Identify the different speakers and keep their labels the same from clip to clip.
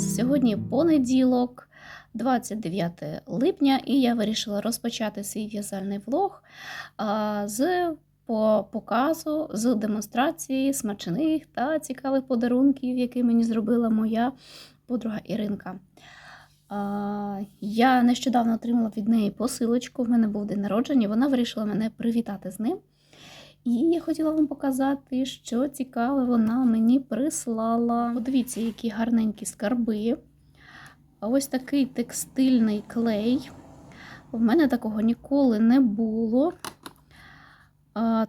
Speaker 1: час. Сьогодні понеділок, 29 липня, і я вирішила розпочати свій в'язальний влог з по показу, з демонстрації смачних та цікавих подарунків, які мені зробила моя подруга Іринка. Я нещодавно отримала від неї посилочку. В мене був день народження, вона вирішила мене привітати з ним. І я хотіла вам показати, що цікаве вона мені прислала. Подивіться, які гарненькі скарби. Ось такий текстильний клей. В мене такого ніколи не було.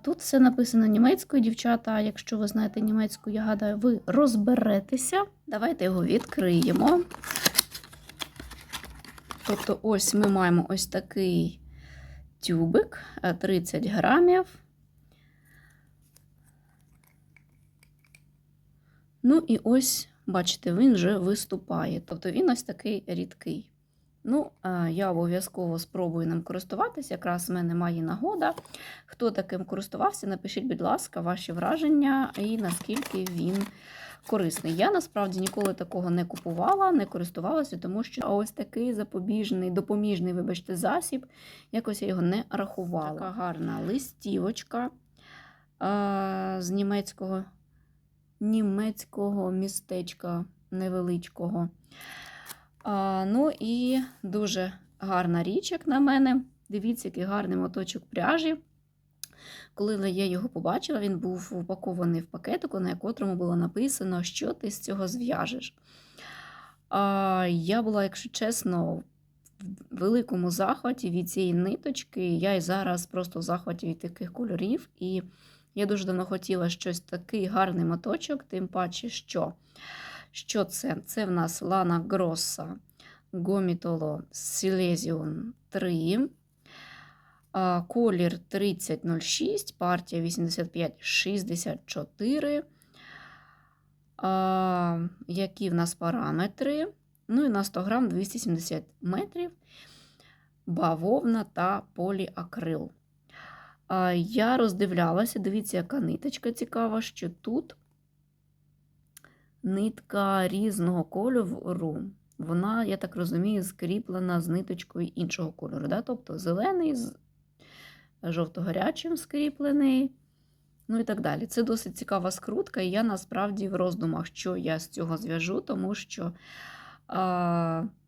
Speaker 1: Тут все написано німецькою. Дівчата, якщо ви знаєте німецьку, я гадаю, ви розберетеся. Давайте його відкриємо. Тобто, ось ми маємо ось такий тюбик, е, 30 грамів. Ну і ось, бачите, він вже виступає. Тобто він ось такий рідкий. Ну, я обов'язково спробую ним користуватися. Якраз в мене має нагода. Хто таким користувався, напишіть, будь ласка, ваші враження і наскільки він корисний. Я насправді ніколи такого не купувала, не користувалася, тому що ось такий запобіжний, допоміжний, вибачте, засіб. Якось я його не рахувала. Така гарна листівочка з німецького німецького містечка невеличкого. А, Ну і дуже гарна річ, як на мене. Дивіться, який гарний моточок пряжі. Коли я його побачила, він був упакований в пакетику, на котрому було написано, що ти з цього зв'яжеш. А, Я була, якщо чесно, в великому захваті від цієї ниточки. Я і зараз просто в захваті від таких кольорів. І я дуже давно хотіла щось такий гарний моточок, тим паче, що що це? Це в нас Lana Grossa Gomitolo Silesium 3. Колір 3006, партія 8564. Які в нас параметри? Ну і на 100 грам 270 метрів, бавовна та поліакрил. Я роздивлялася, дивіться, яка ниточка цікава, що тут нитка різного кольору. Вона, я так розумію, скріплена з ниточкою іншого кольору. Да? Тобто зелений з жовто-гарячим скріплений. Ну і так далі. Це досить цікава скрутка, і я насправді в роздумах, що я з цього зв'яжу, тому що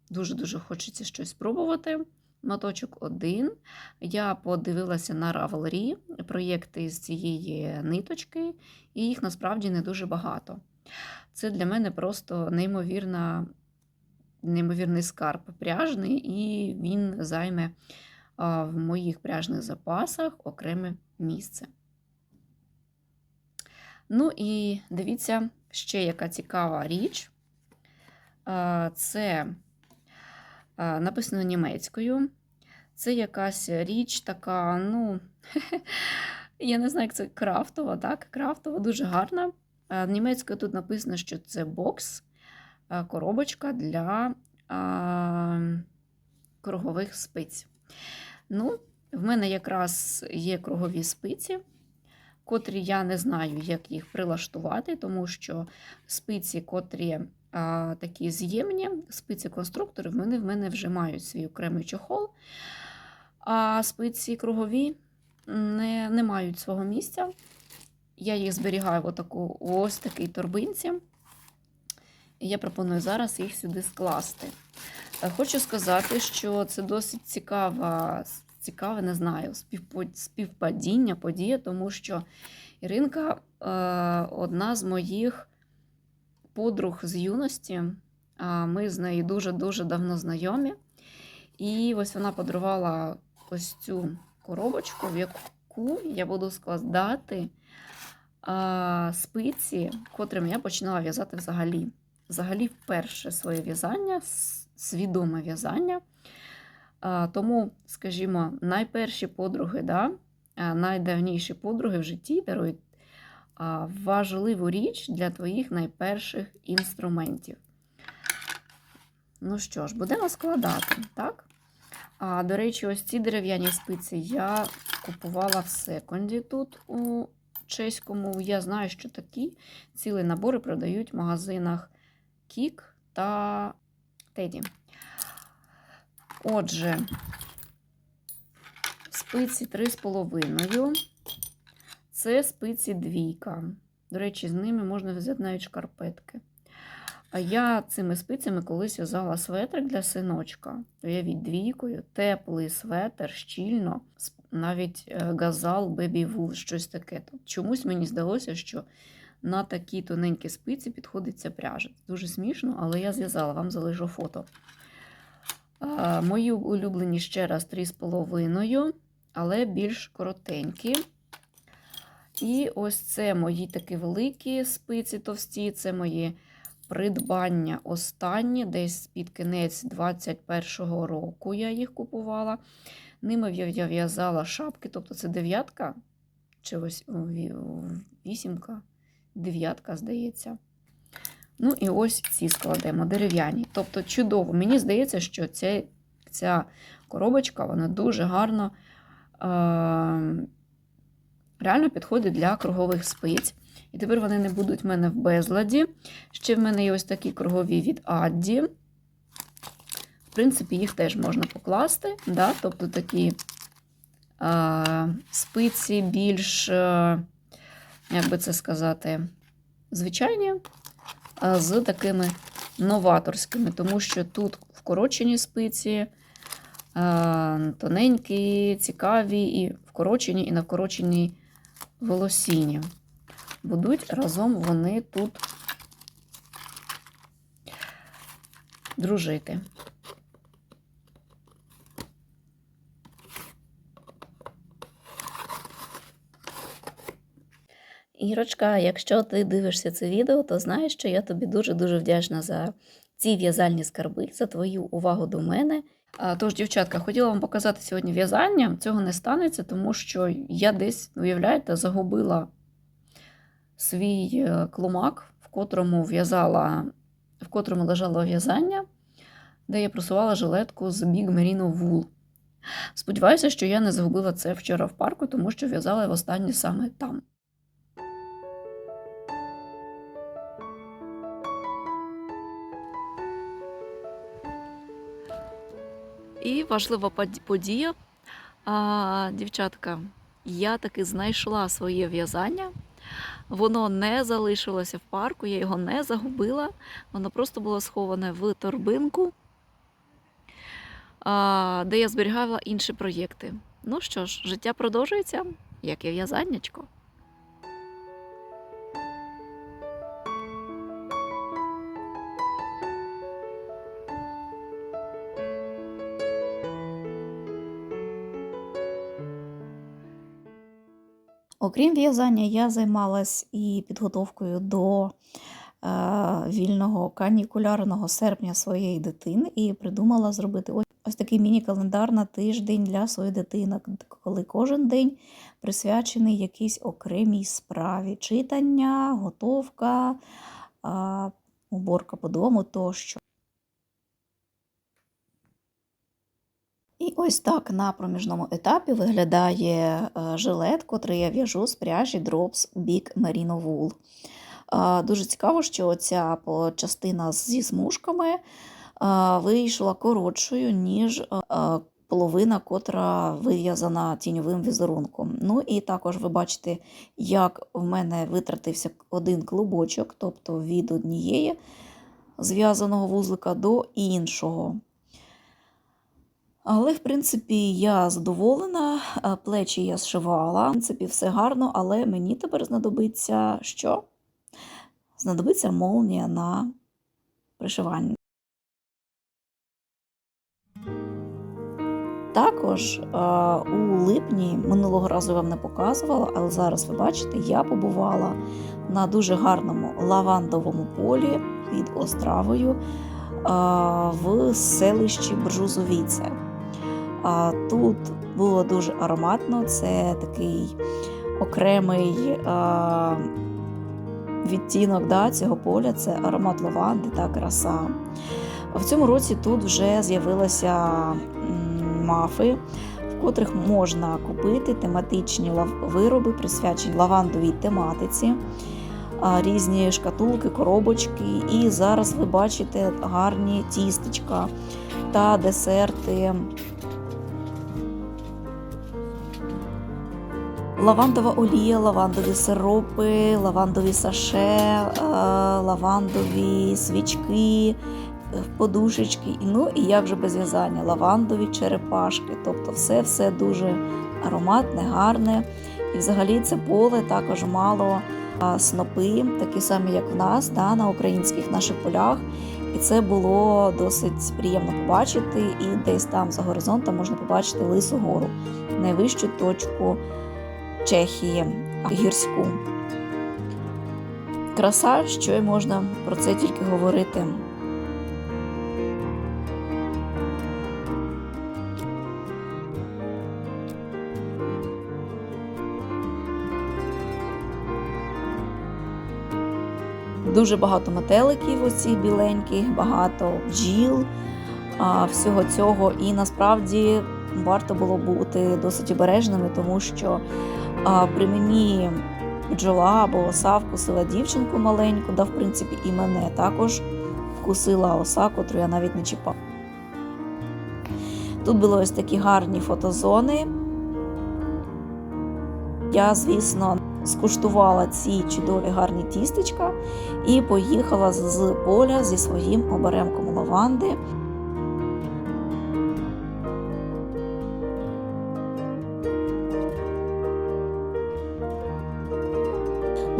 Speaker 1: дуже-дуже хочеться щось спробувати. Моточок один. Я подивилася на Ravelry проєкти з цієї ниточки, і їх насправді не дуже багато. Це для мене просто неймовірна, неймовірний скарб пряжний, і він займе в моїх пряжних запасах окреме місце. Ну і дивіться, ще яка цікава річ. Це написано німецькою. Це якась річ така, ну, я не знаю, як це крафтова, так? Крафтова, дуже гарна. Німецькою тут написано, що це бокс, коробочка для а, кругових спиць. Ну, В мене якраз є кругові спиці, котрі я не знаю, як їх прилаштувати, тому що спиці, котрі такі з'ємні, спиці-конструктори, в мене в мене вже мають свій окремий чохол. А спиці кругові не, не мають свого місця. Я їх зберігаю в отаку, ось такій торбинці. Я пропоную зараз їх сюди скласти. Е, хочу сказати, що це досить цікава, цікаве, не знаю, співпадіння, подія, тому що Іринка е, одна з моїх подруг з юності. Ми з нею дуже-дуже давно знайомі. І ось вона подарувала ось цю коробочку, в яку я буду складати спиці, котрим я починала в'язати взагалі. Взагалі, вперше своє в'язання, свідоме в'язання. Тому, скажімо, найперші подруги, да, найдавніші подруги в житті дарують важливу річ для твоїх найперших інструментів. Ну що ж, будемо складати, так? А, До речі, ось ці дерев'яні спиці я купувала в секонді тут у чеському. Я знаю, що такі цілі набори продають в магазинах Кік та Теді. Отже, спиці 3,5. Це спиці двійка. До речі, з ними можна взяти навіть шкарпетки. А я цими спицями колись в'язала светрик для синочка. Уявіть, двійкою, теплий светр, щільно, навіть е, газал, бебі вул, щось таке. Чомусь мені здалося, що на такі тоненькі спиці підходить ця пряжа. Дуже смішно, але я зв'язала, вам залишу фото. Мої улюблені ще раз 3,5, але більш коротенькі. І ось це мої такі великі спиці товсті, це мої придбання останні, десь під кінець 21-го року я їх купувала. Ними я- в'язала шапки, тобто це дев'ятка, чи ось ві- вісімка, дев'ятка, здається. Ну і ось ці складемо, дерев'яні. Тобто чудово. Мені здається, що ця, ця коробочка вона дуже гарно е, реально підходить для кругових спиць. І тепер вони не будуть в мене в безладі. Ще в мене є ось такі кругові від Адді. В принципі, їх теж можна покласти. Да? Тобто такі е, спиці більш, е, як би це сказати, звичайні, а з такими новаторськими, тому що тут вкорочені спиці, тоненькі, цікаві, і вкорочені, і на вкороченій волосіні. Будуть разом вони тут дружити. Ірочка, якщо ти дивишся це відео, то знаєш, що я тобі дуже-дуже вдячна за ці в'язальні скарби, за твою увагу до мене. Тож, дівчатка, хотіла вам показати сьогодні в'язання. Цього не станеться, тому що я десь, уявляєте, загубила свій е, клумак, в котрому в'язала, в котрому лежало в'язання, де я просувала жилетку з Big Merino Wool. Сподіваюся, що я не загубила це вчора в парку, тому що в'язала я востаннє саме там. І важлива подія. А, дівчатка, я таки знайшла своє в'язання. Воно не залишилося в парку, я його не загубила. Воно просто було сховане в торбинку, а, де я зберігала інші проєкти. Ну що ж, життя продовжується, як і в'язаннячко.
Speaker 2: Окрім в'язання, я займалась і підготовкою до е, вільного канікулярного серпня своєї дитини і придумала зробити ось, такий міні-календар на тиждень для своїх дитинок, коли кожен день присвячений якійсь окремій справі: читання, готовка, уборка по дому тощо. І ось так на проміжному етапі виглядає е, жилет, котрий я в'яжу з пряжі Drops Big Merino Wool. Дуже цікаво, що ця частина зі смужками вийшла коротшою, ніж е, е, половина, котра вив'язана тіньовим візерунком. Ну і також ви бачите, як в мене витратився один клубочок, тобто від однієї зв'язаного вузлика до іншого. Але, в принципі, я задоволена, е, плечі я зшивала, в принципі, все гарно, але мені тепер знадобиться що? Знадобиться молнія на пришивання. Також е, у липні минулого разу я вам не показувала, але зараз ви бачите, я побувала на дуже гарному лавандовому полі під Остравою е, в селищі Бржузовіце. Тут було дуже ароматно, це такий окремий а, відтінок да, цього поля, це аромат лаванди та краса. В цьому році тут вже з'явилися мафи, в котрих можна купити тематичні вироби, присвячені лавандовій тематиці. різні шкатулки, коробочки. І зараз ви бачите гарні тістечка та десерти. Лавандова олія, лавандові сиропи, лавандові саше, е, лавандові свічки, е, подушечки. Ну і як же без в'язання, лавандові черепашки. Тобто все-все дуже ароматне, гарне. І взагалі це поле також мало снопи, такі самі, як в нас, да, на українських наших полях. І це було досить приємно побачити. І десь там за горизонтом можна побачити Лису гору, найвищу точку Чехії гірську. Краса, що й можна про це тільки говорити. Дуже багато метеликів, оці біленьких, багато бджіл, всього цього. І насправді варто було бути досить обережними, тому що при мені бджола або оса вкусила дівчинку маленьку, да, в принципі, і мене також вкусила оса, котру я навіть не чіпав. Тут були ось такі гарні фотозони. Я, звісно, скуштувала ці чудові гарні тістечка і поїхала з- поля зі своїм оберемком лаванди.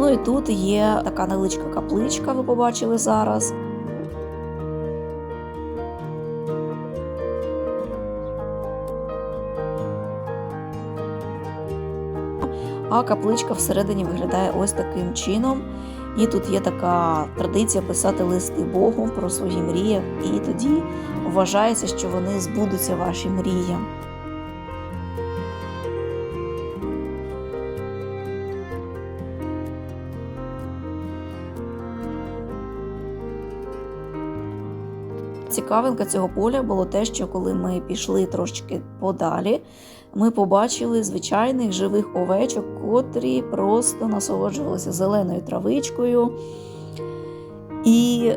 Speaker 2: Ну і тут є така невеличка капличка, ви побачили зараз. А капличка всередині виглядає ось таким чином. І тут є така традиція писати листи Богу про свої мрії, і тоді вважається, що вони збудуться ваші мрії. Цікавинка цього поля було те, що коли ми пішли трошечки подалі, ми побачили звичайних живих овечок, котрі просто насолоджувалися зеленою травичкою. І е,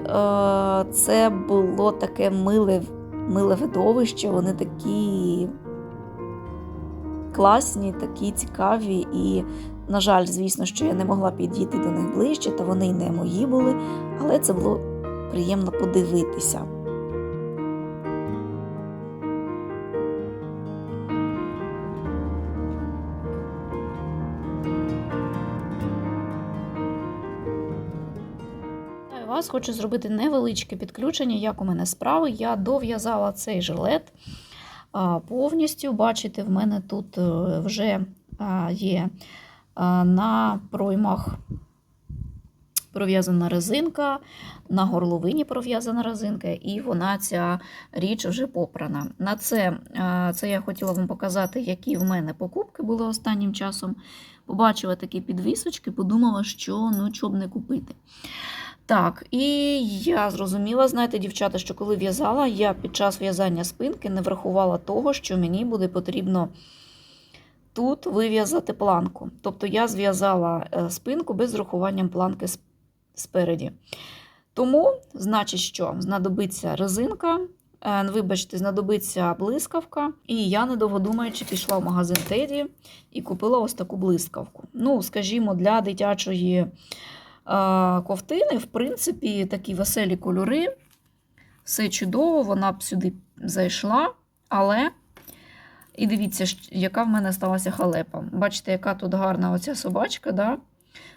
Speaker 2: це було таке миле, миле видовище. Вони такі класні, такі цікаві. І, на жаль, звісно, що я не могла підійти до них ближче, та вони й не мої були, але це було приємно подивитися.
Speaker 1: Вас хочу зробити невеличке підключення, як у мене справи. Я дов'язала цей жилет повністю. Бачите, в мене тут е, вже є на проймах пров'язана резинка, на горловині пров'язана резинка, і вона ця річ вже попрана. На це, це я хотіла вам показати, які в мене покупки були останнім часом. Побачила такі підвісочки, подумала, що ну, що б не купити. Так, і я зрозуміла, знаєте, дівчата, що коли в'язала, я під час в'язання спинки не врахувала того, що мені буде потрібно тут вив'язати планку. Тобто я зв'язала е, спинку без врахуванням планки спереді. Тому, значить, що знадобиться резинка, е, вибачте, знадобиться блискавка. І я, недовго думаючи, пішла в магазин Теді і купила ось таку блискавку. Ну, скажімо, для дитячої ковтини, в принципі, такі веселі кольори. Все чудово, вона б сюди зайшла, але. І дивіться, яка в мене сталася халепа. Бачите, яка тут гарна оця собачка. Да?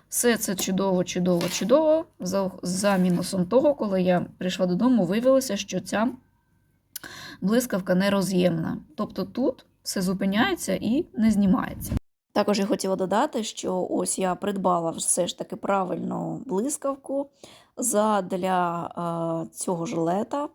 Speaker 1: Все це чудово, чудово, чудово. За, за мінусом того, коли я прийшла додому, виявилося, що ця блискавка нероз'ємна. Тобто тут все зупиняється і не знімається.
Speaker 2: Також я хотіла додати, що ось я придбала все ж таки правильну блискавку для цього жилета.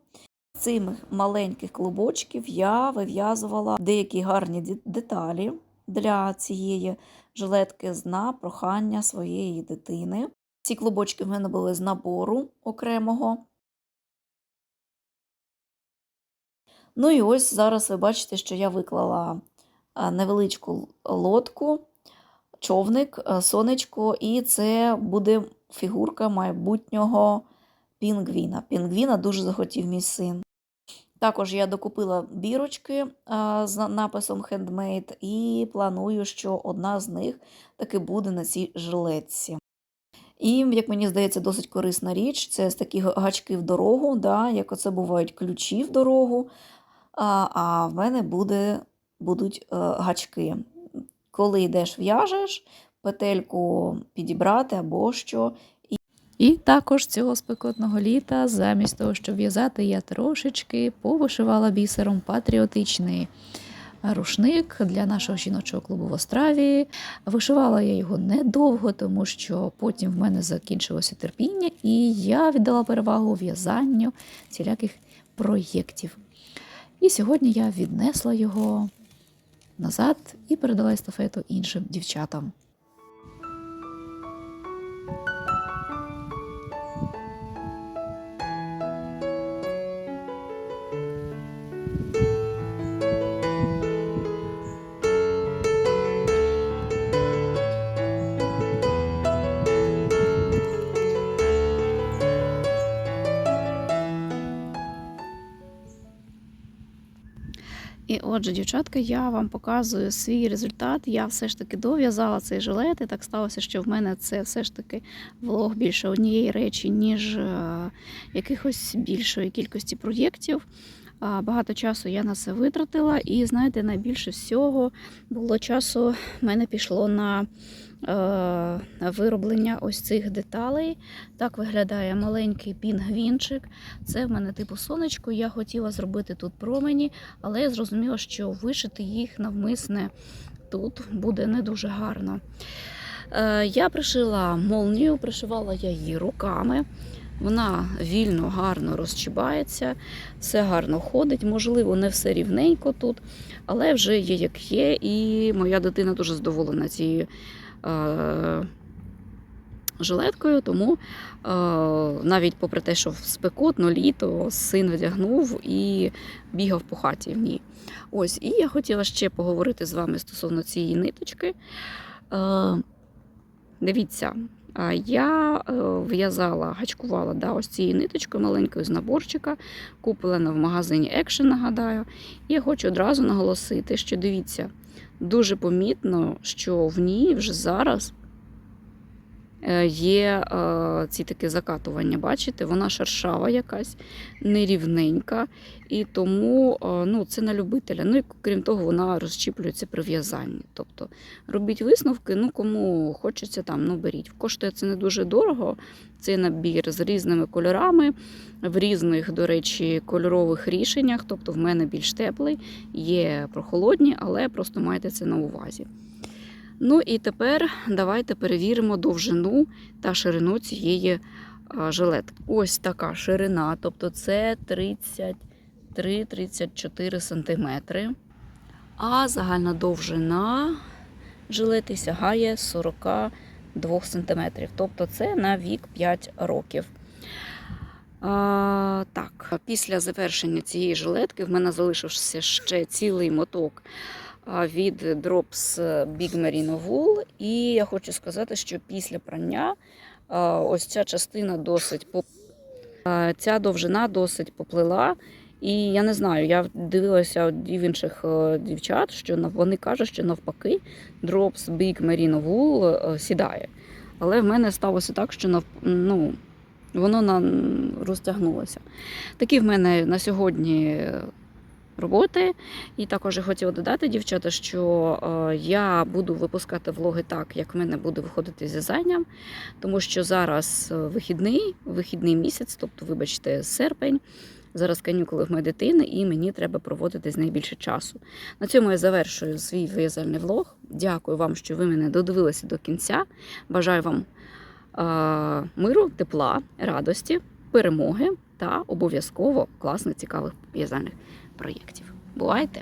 Speaker 2: З цих маленьких клубочків я вив'язувала деякі гарні деталі для цієї жилетки на прохання своєї дитини. Ці клубочки в мене були з набору окремого. Ну і ось зараз ви бачите, що я виклала невеличку лодку човник, е, сонечко, і це буде фігурка майбутнього пінгвіна. Пінгвіна дуже захотів мій син. Також я докупила бірочки з написом Handmade і планую, що одна з них таки буде на цій жилетці. І, як мені здається, досить корисна річ це з такі гачки в дорогу, да, як оце бувають ключі в дорогу. А, а в мене буде, будуть е, гачки. Коли йдеш, в'яжеш, петельку підібрати або що,
Speaker 3: І також цього спекотного літа, замість того, щоб в'язати, я трошечки повишивала бісером патріотичний рушник для нашого жіночого клубу в Остраві. Вишивала я його недовго, тому що потім в мене закінчилося терпіння, і я віддала перевагу в'язанню всіляких проєктів. І сьогодні я віднесла його назад і передала естафету іншим дівчатам.
Speaker 1: Отже, дівчатка, я вам показую свій результат. Я все ж таки дов'язала цей жилет, і так сталося, що в мене це все ж таки влог більше однієї речі, ніж е, якихось більшої кількості проєктів. Багато часу я на це витратила, і знаєте, найбільше всього було часу в мене пішло на е, вироблення ось цих деталей. Так виглядає маленький пінгвінчик. Це в мене типу сонечко. Я хотіла зробити тут промені, але я зрозуміла, що вишити їх навмисне тут буде не дуже гарно. Е, Я пришила молнію, пришивала я її руками. Вона вільно, гарно розчібається, все гарно ходить. Можливо, не все рівненько тут, але вже є як є. І моя дитина дуже задоволена цією е, жилеткою, тому е, навіть попри те, що спекотно літо син вдягнув і бігав по хаті в ній. Ось, і я хотіла ще поговорити з вами стосовно цієї ниточки. Е, дивіться, я е, в'язала, гачкувала да, ось цією ниточкою маленькою з наборчика, куплена в магазині Action, нагадаю. І я хочу одразу наголосити, що дивіться, дуже помітно, що в ній вже зараз є е, ці такі закатування. Бачите, вона шершава якась, нерівненька, і тому е, ну, це на любителя. Ну і крім того, вона розчіплюється при в'язанні. Тобто робіть висновки, ну кому хочеться там, ну беріть. Коштує це не дуже дорого. Це набір з різними кольорами, в різних, до речі, кольорових рішеннях. Тобто в мене більш теплий, є прохолодні, але просто майте це на увазі. Ну і тепер давайте перевіримо довжину та ширину цієї жилетки. Ось така ширина, тобто це 33-34 см. А загальна довжина жилети сягає 42 см. Тобто це на вік 5 років. А, так, після завершення цієї жилетки в мене залишився ще цілий моток від Drops Big Merino Wool. І я хочу сказати, що після прання ось ця частина досить поп... ця довжина досить поплила. І я не знаю, я дивилася в інших е, дівчат, що вони кажуть, що навпаки Drops Big Merino Wool е, сідає. Але в мене сталося так, що нав... ну, воно на... розтягнулося. Такі в мене на сьогодні роботи. І також я хотіла додати, дівчата, що е, я буду випускати влоги так, як в мене буде виходити в'язанням, тому що зараз е, вихідний, вихідний місяць, тобто, вибачте, серпень. Зараз канікули в моєї дитини, і мені треба проводити з нею більше часу. На цьому я завершую свій виязальний влог. Дякую вам, що ви мене додивилися до кінця. Бажаю вам е, миру, тепла, радості, перемоги та обов'язково класних цікавих в'язальних проєктів. Бувайте!